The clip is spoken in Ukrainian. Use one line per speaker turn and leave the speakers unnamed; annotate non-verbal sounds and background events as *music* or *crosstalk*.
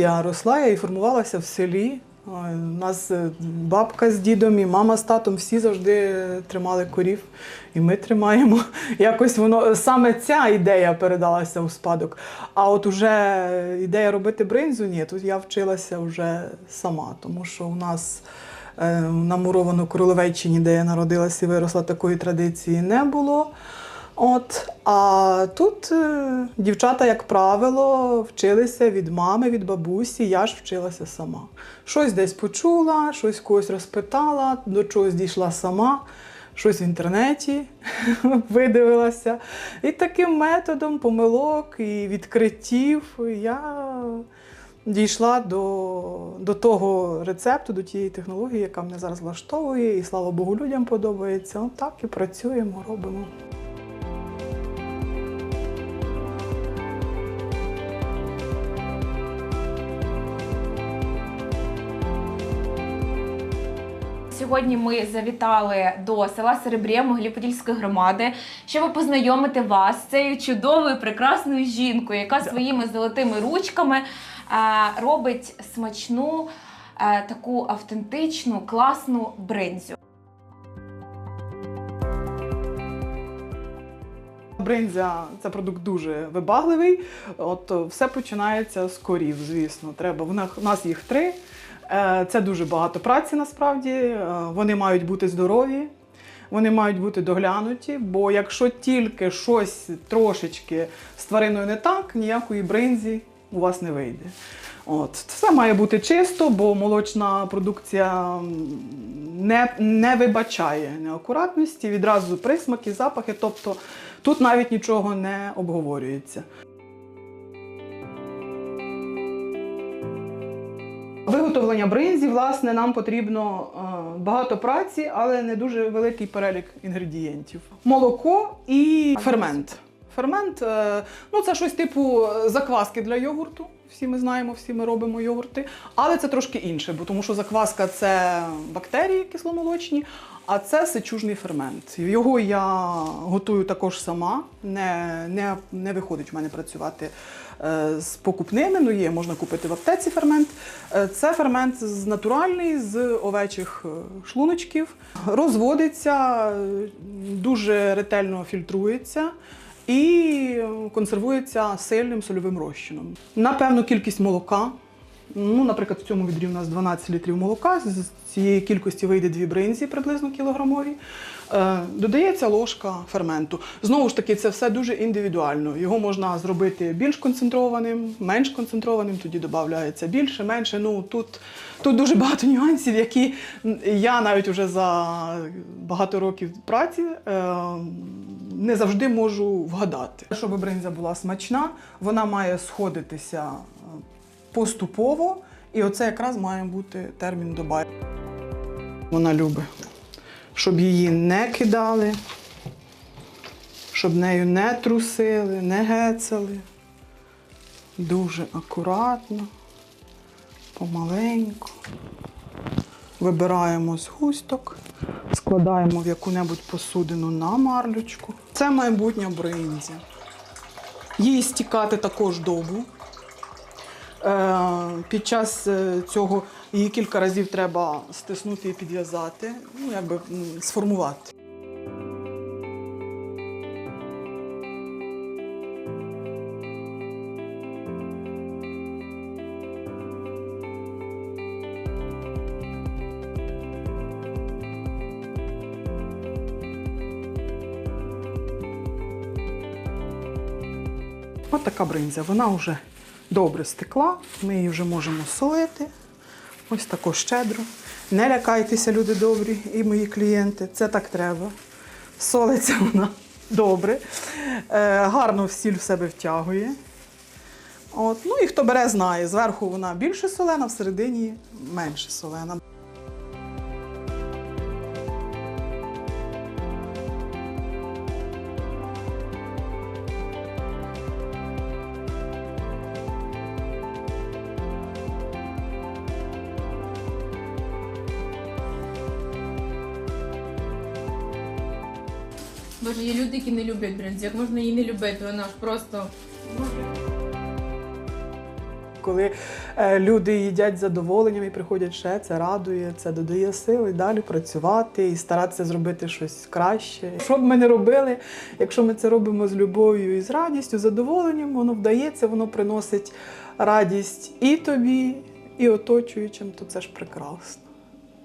Я росла, я і формувалася в селі. У нас е, бабка з дідом і мама з татом всі завжди тримали корів, і ми тримаємо. *laughs* Якось воно саме ця ідея передалася у спадок. А от уже ідея робити бринзу, ні, тут я вчилася вже сама, тому що у нас е, на Муровано-Королевеччині, де я народилася і виросла, такої традиції не було. От, а тут е, дівчата, як правило, вчилися від мами, від бабусі. Я ж вчилася сама. Щось десь почула, щось когось розпитала, до чогось дійшла сама, щось в інтернеті *laughs* видивилася. І таким методом помилок і відкриттів я дійшла до, до того рецепту, до тієї технології, яка мене зараз влаштовує, і слава Богу, людям подобається. От так і працюємо, робимо.
Сьогодні ми завітали до села Серебрє Могилів-Подільської громади, щоб познайомити вас з цією чудовою, прекрасною жінкою, яка своїми золотими ручками е, робить смачну, е, таку автентичну, класну бринзю.
Бринзя це продукт дуже вибагливий. От е, все починається з корів, звісно. Треба. В нас їх три. Е, Це дуже багато праці насправді. Е, Вони мають бути здорові, вони мають бути доглянуті, бо якщо тільки щось трошечки з твариною не так, ніякої бринзі у вас не вийде. От. Все має бути чисто, бо молочна продукція не, не вибачає неакуратності, відразу присмаки, запахи. Тобто тут навіть нічого не обговорюється. Виготовлення бринзі, власне, нам потрібно е, багато праці, але не дуже великий перелік інгредієнтів. Молоко і фермент. Фермент е, ну, це щось типу закваски для йогурту. Всі ми знаємо, всі ми робимо йогурти. Але це трошки інше, бо тому що закваска це бактерії кисломолочні, а це сечужний фермент. Його я готую також сама. Не, не, не виходить в мене працювати е, з покупними. Ну, є, можна купити в аптеці фермент. Е, Це фермент натуральний, з овечих е, шлуночків. Розводиться, е, дуже ретельно фільтрується і консервується сильним сольовим розчином. На певну кількість молока. Ну, наприклад, в цьому відрі у нас 12 літрів молока. З цієї кількості вийде дві бринзі, приблизно кілограмові. Е, додається ложка ферменту. Знову ж таки, це все дуже індивідуально. Його можна зробити більш концентрованим, менш концентрованим, тоді додається більше, менше. Ну тут, тут дуже багато нюансів, які я навіть вже за багато років праці е, не завжди можу вгадати. Щоб бринза була смачна, вона має сходитися поступово, і оце якраз має бути термін доба. Вона любить, щоб її не кидали, щоб нею не трусили, не гецали. Дуже акуратно, помаленьку. Вибираємо з густок, складаємо в яку-небудь посудину на марлючку. Це майбутня бринзя. Їй стікати також добу. Е, Під час е, цього її кілька разів треба стиснути і підв'язати, ну якби сформувати. От така бринзя. Вона вже добре стекла, ми її вже можемо солити. Ось тако щедро. Не лякайтеся, люди добрі і мої клієнти. Це так треба. Солиться вона добре. Е, гарно в сіль в себе втягує. От. Ну і хто бере, знає. Зверху вона більше солена, всередині менше солена.
Боже, є люди, які не люблять бринзу. Як можна її не любити? Вона ж просто.
коли е, люди їдять з задоволенням і приходять ще, це радує, це додає сили далі працювати і старатися зробити щось краще. Що б ми не робили, якщо ми це робимо з любов'ю і з радістю, задоволенням, воно вдається, воно приносить радість і тобі, і оточуючим, то це ж прекрасно.